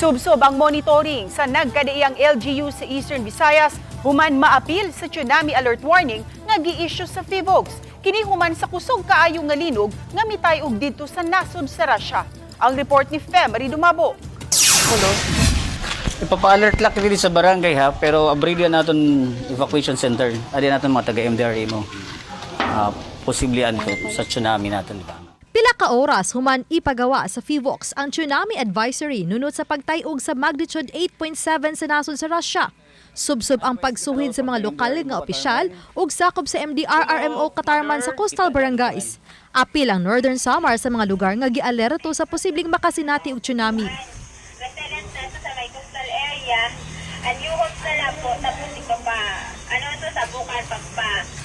Subsob ang monitoring sa nagkadaiyang LGU sa Eastern Visayas human maapil sa tsunami alert warning nga gi-issue sa FIVOX. Kini human sa kusog kaayo nga linog nga mitay og didto sa nasod sa Russia. Ang report ni Fem Dumabo. Ipapa-alert lang dito sa barangay ha, pero abrido naton evacuation center. Adi naton mga taga MDRA mo. Ah, posible anto sa tsunami naton di ba? Pila ka oras human ipagawa sa FIVOX ang tsunami advisory nunod sa pagtayog sa magnitude 8.7 sa nasod sa Russia. Subsub ang pagsuhid sa mga lokal nga opisyal ug sakop sa MDRRMO Katarman sa coastal barangays. Apil ang Northern Samar sa mga lugar nga gialerto sa posibleng makasinati og tsunami. residents na sa coastal area, and you host na lang po, tapos ipapa, ano to sa bukan, pagpa.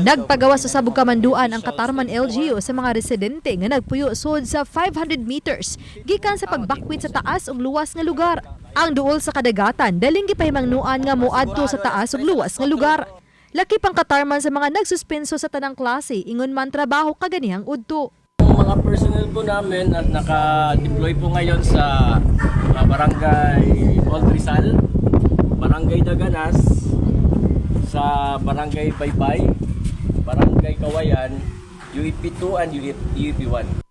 Nagpagawa sa sabog kamanduan ang Katarman LGU sa mga residente nga nagpuyo sud sa 500 meters gikan sa pagbakwit sa taas ug luwas nga lugar. Ang duol sa kadagatan daling gipahimangnuan nga moadto sa taas ug luwas nga lugar. Laki pang Katarman sa mga nagsuspenso sa tanang klase ingon man trabaho kaganihang udto. Mga personnel po namin at naka-deploy po ngayon sa uh, Barangay Old Rizal, Barangay Daganas, Barangay Baybay, Barangay Kawayan, UEP 2 and UEP 1.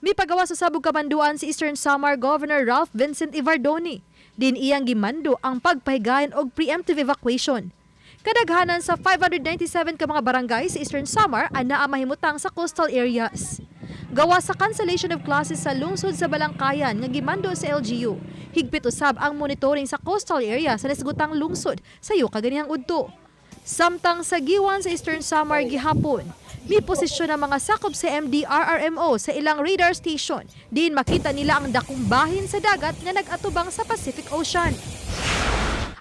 May pagawa sa sabog kamanduan si Eastern Samar Governor Ralph Vincent Ivardoni. Din iyang gimando ang pagpahigayon og preemptive evacuation. Kadaghanan sa 597 ka mga barangay sa Eastern Samar ang naa mahimutang sa coastal areas. Gawa sa cancellation of classes sa lungsod sa Balangkayan nga gimando sa LGU. Higpit usab ang monitoring sa coastal area sa nasgutang lungsod sa iyo kaganihang udto. Samtang sa giwan sa Eastern Samar gihapon, may posisyon ang mga sakop sa MDRRMO sa ilang radar station. Din makita nila ang dakong bahin sa dagat nga nag-atubang sa Pacific Ocean.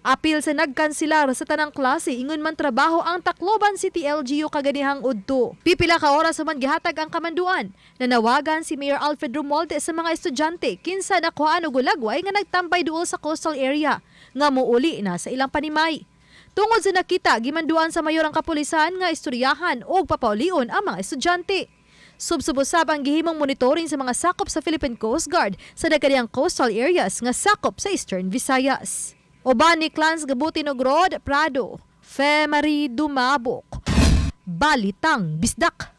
Apil sa nagkansilar sa tanang klase ingon man trabaho ang Tacloban City LGU kaganihang udto. Pipila ka oras man gihatag ang kamanduan. Nanawagan si Mayor Alfred Romualdez sa mga estudyante kinsa nakuhaan og gulagway nga nagtambay duol sa coastal area nga muuli na sa ilang panimay. Tungod sa nakita, gimanduan sa mayor ang kapulisan nga istoryahan o papaulion ang mga estudyante. Subsubusab ang gihimong monitoring sa mga sakop sa Philippine Coast Guard sa nagkadiyang coastal areas nga sakop sa Eastern Visayas. Oban ni Clans Gabutin og Prado, Femari Dumabok, Balitang Bisdak.